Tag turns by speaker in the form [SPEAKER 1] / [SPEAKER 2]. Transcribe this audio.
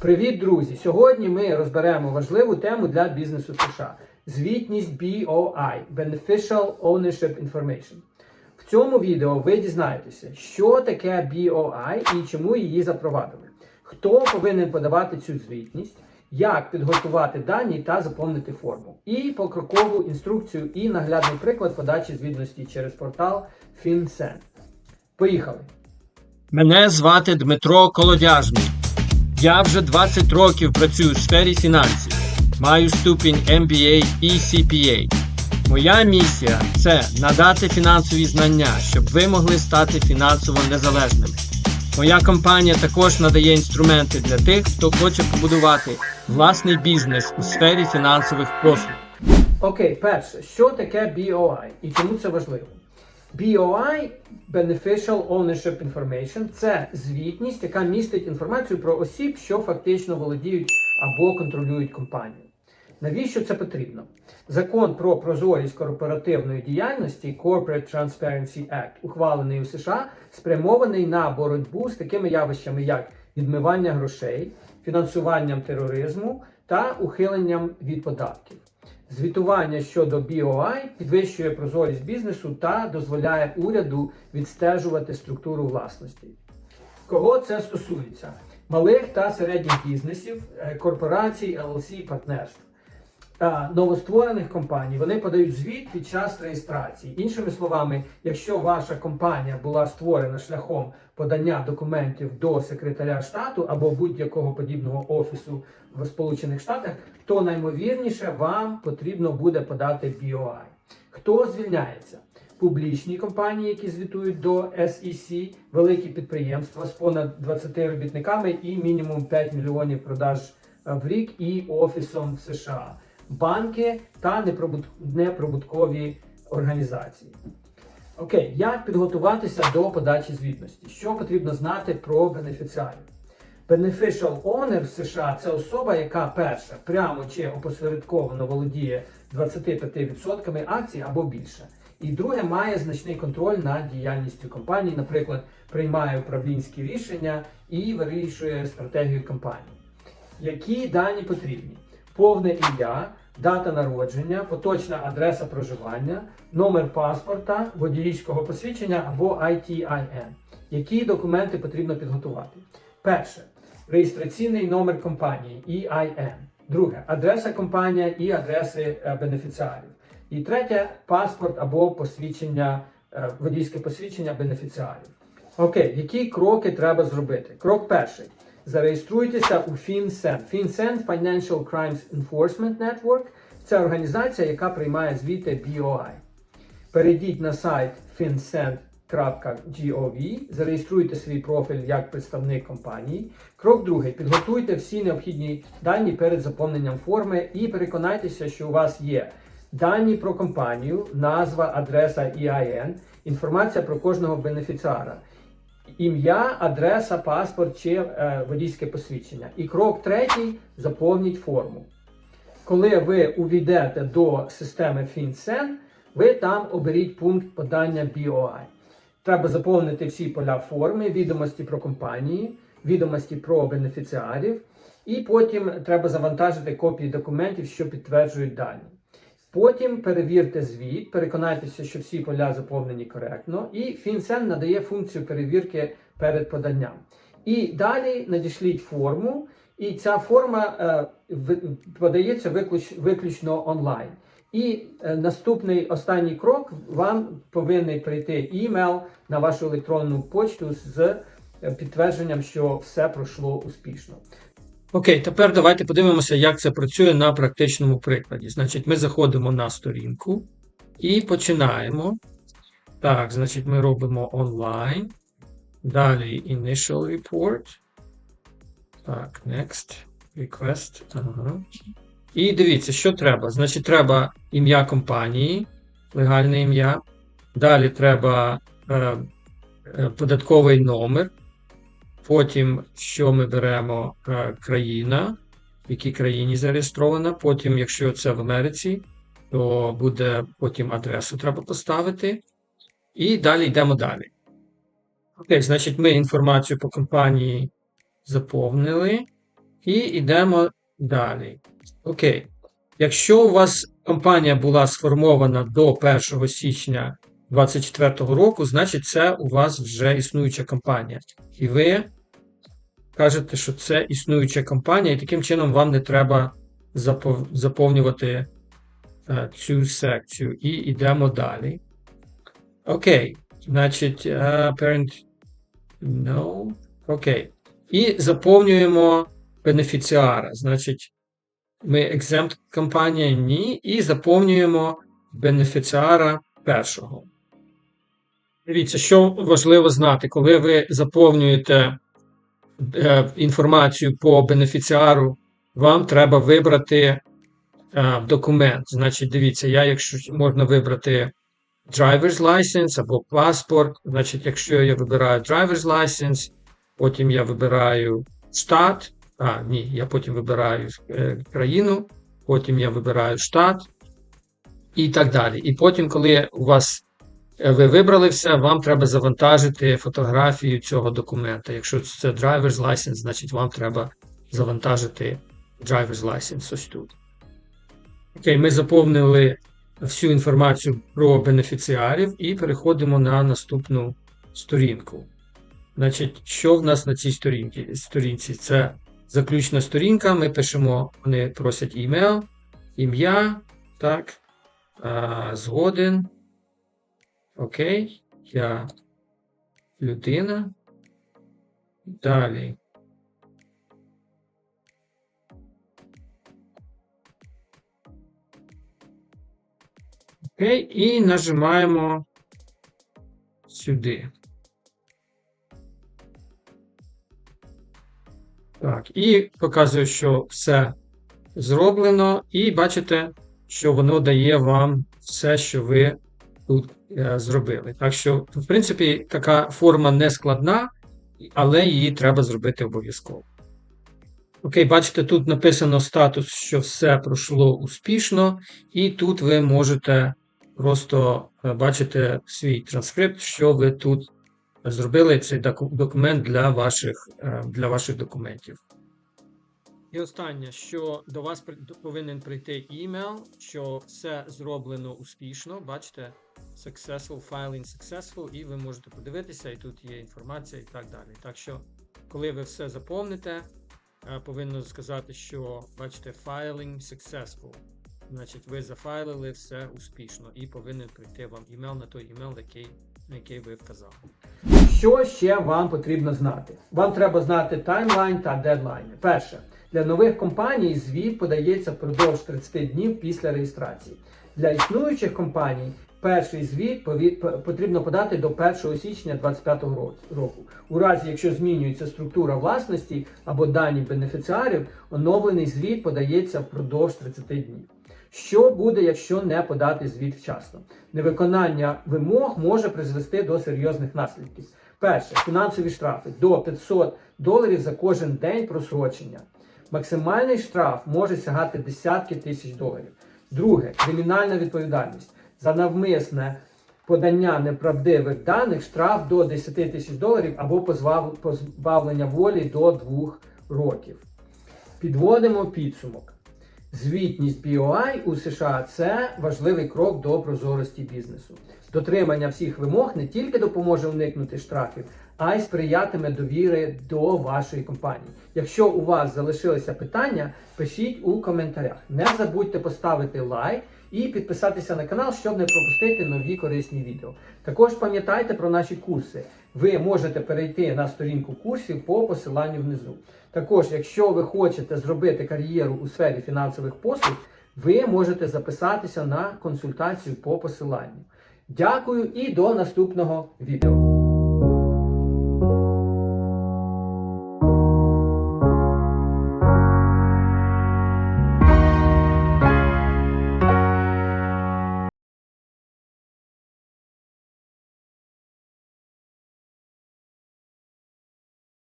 [SPEAKER 1] Привіт, друзі! Сьогодні ми розберемо важливу тему для бізнесу США: звітність BOI Beneficial Ownership Information. В цьому відео ви дізнаєтеся, що таке BOI і чому її запровадили, хто повинен подавати цю звітність, як підготувати дані та заповнити форму, і покрокову інструкцію і наглядний приклад подачі звітності через портал FinCEN. Поїхали!
[SPEAKER 2] Мене звати Дмитро Колодяжний. Я вже 20 років працюю у сфері фінансів. Маю ступінь MBA і CPA. Моя місія це надати фінансові знання, щоб ви могли стати фінансово незалежними. Моя компанія також надає інструменти для тих, хто хоче побудувати власний бізнес у сфері фінансових послуг.
[SPEAKER 1] Окей, перше, що таке BOI і чому це важливо? BOI Beneficial Ownership Information це звітність, яка містить інформацію про осіб, що фактично володіють або контролюють компанію. Навіщо це потрібно? Закон про прозорість корпоративної діяльності Corporate Transparency Act, ухвалений у США, спрямований на боротьбу з такими явищами, як відмивання грошей, фінансуванням тероризму та ухиленням від податків. Звітування щодо BOI підвищує прозорість бізнесу та дозволяє уряду відстежувати структуру власності. Кого це стосується? Малих та середніх бізнесів, е, корпорацій, LLC, партнерств. Та новостворених компаній вони подають звіт під час реєстрації. Іншими словами, якщо ваша компанія була створена шляхом подання документів до секретаря штату або будь-якого подібного офісу в Сполучених Штатах, то наймовірніше вам потрібно буде подати BOI. Хто звільняється? Публічні компанії, які звітують до SEC, великі підприємства з понад 20 робітниками і мінімум 5 мільйонів продаж е, в рік і офісом в США, банки та неприбут- неприбуткові організації. Окей, як підготуватися до подачі звітності? Що потрібно знати про бенефіціарів? Beneficial owner в США це особа, яка перша прямо чи опосередковано володіє 25% акцій або більше. І друге має значний контроль над діяльністю компанії, наприклад, приймає управлінські рішення і вирішує стратегію компанії. Які дані потрібні? Повне ім'я, дата народження, поточна адреса проживання, номер паспорта, водійського посвідчення або ITIN. Які документи потрібно підготувати? Перше реєстраційний номер компанії EIN. Друге адреса компанії і адреси е, бенефіціарів. І третє паспорт або посвідчення, е, водійське посвідчення бенефіціарів. Окей, які кроки треба зробити? Крок перший. Зареєструйтеся у FinCEN. FinCEN Financial Crimes Enforcement Network це організація, яка приймає звіти BOI. Перейдіть на сайт fincent.gov, зареєструйте свій профіль як представник компанії. Крок другий. Підготуйте всі необхідні дані перед заповненням форми і переконайтеся, що у вас є дані про компанію, назва, адреса EIN, інформація про кожного бенефіціара. Ім'я, адреса, паспорт чи е, водійське посвідчення. І крок третій заповніть форму. Коли ви увійдете до системи FinCEN, ви там оберіть пункт подання BOI. Треба заповнити всі поля форми, відомості про компанії, відомості про бенефіціарів, і потім треба завантажити копії документів, що підтверджують дані. Потім перевірте звіт, переконайтеся, що всі поля заповнені коректно, і FinCEN надає функцію перевірки перед поданням. І далі надішліть форму, і ця форма е, подається виключ, виключно онлайн. І е, наступний останній крок вам повинен прийти імейл на вашу електронну почту з е, підтвердженням, що все пройшло успішно.
[SPEAKER 2] Окей, тепер давайте подивимося, як це працює на практичному прикладі. Значить, ми заходимо на сторінку і починаємо. Так, значить, ми робимо онлайн. Далі Initial Report. Так, Next. Request. Ага. І дивіться, що треба. Значить, треба ім'я компанії, легальне ім'я. Далі треба е, е, податковий номер. Потім, що ми беремо е, країна, в якій країні зареєстрована. Потім, якщо це в Америці, то буде потім адресу треба поставити. І далі йдемо далі. Окей, значить, ми інформацію по компанії заповнили. І йдемо далі. Окей. Якщо у вас компанія була сформована до 1 січня 2024 року, значить це у вас вже існуюча компанія. І ви кажете, що це існуюча компанія, і таким чином вам не треба заповнювати е, цю секцію. І йдемо далі. Окей. Значить, е, parent. No. Окей. І заповнюємо бенефіціара. Значить, ми exempt компанія ні, і заповнюємо бенефіціара першого. Дивіться, що важливо знати, коли ви заповнюєте інформацію по бенефіціару, вам треба вибрати е, документ. Значить, дивіться, я, якщо можна вибрати driver's license або паспорт. Значить, якщо я вибираю driver's license, потім я вибираю штат. А, ні, я потім вибираю е, країну, потім я вибираю штат і так далі. І потім, коли у вас е, ви вибрали все, вам треба завантажити фотографію цього документа. Якщо це driver's license, значить вам треба завантажити driver's license ось тут. Окей, ми заповнили всю інформацію про бенефіціарів і переходимо на наступну сторінку. Значить, що в нас на цій сторінці? сторінці? Це заключна сторінка. Ми пишемо, вони просять імейл, ім'я, так, згоден. Окей, я людина. Далі. Окей, і нажимаємо сюди. Так, і показує, що все зроблено, і бачите, що воно дає вам все, що ви тут е, зробили. Так що, в принципі, така форма не складна, але її треба зробити обов'язково. Окей, бачите, тут написано статус, що все пройшло успішно, і тут ви можете просто е, бачити свій транскрипт, що ви тут зробили цей документ для ваших, е, для ваших документів. І останнє, що до вас повинен прийти імейл, що все зроблено успішно. Бачите, successful, filing successful, і ви можете подивитися, і тут є інформація і так далі. Так що, коли ви все заповните, е, повинно сказати, що бачите, filing successful. Значить, ви зафайлили все успішно і повинен прийти вам імейл на той імейл, який, який ви вказали.
[SPEAKER 1] Що ще вам потрібно знати? Вам треба знати таймлайн та дедлайни. Перше, для нових компаній звіт подається впродовж 30 днів після реєстрації. Для існуючих компаній перший звіт потрібно подати до 1 січня 2025 ро- року. У разі, якщо змінюється структура власності або дані бенефіціарів, оновлений звіт подається впродовж 30 днів. Що буде, якщо не подати звіт вчасно? Невиконання вимог може призвести до серйозних наслідків. Перше, фінансові штрафи до 500 доларів за кожен день просрочення. Максимальний штраф може сягати десятки тисяч доларів. Друге, кримінальна відповідальність за навмисне подання неправдивих даних штраф до 10 тисяч доларів або позбавлення волі до 2 років. Підводимо підсумок. Звітність BOI у США це важливий крок до прозорості бізнесу. Дотримання всіх вимог не тільки допоможе уникнути штрафів, а й сприятиме довіри до вашої компанії. Якщо у вас залишилися питання, пишіть у коментарях. Не забудьте поставити лайк і підписатися на канал, щоб не пропустити нові корисні відео. Також пам'ятайте про наші курси. Ви можете перейти на сторінку курсів по посиланню внизу. Також, якщо ви хочете зробити кар'єру у сфері фінансових послуг, ви можете записатися на консультацію по посиланню. Дякую і до наступного відео.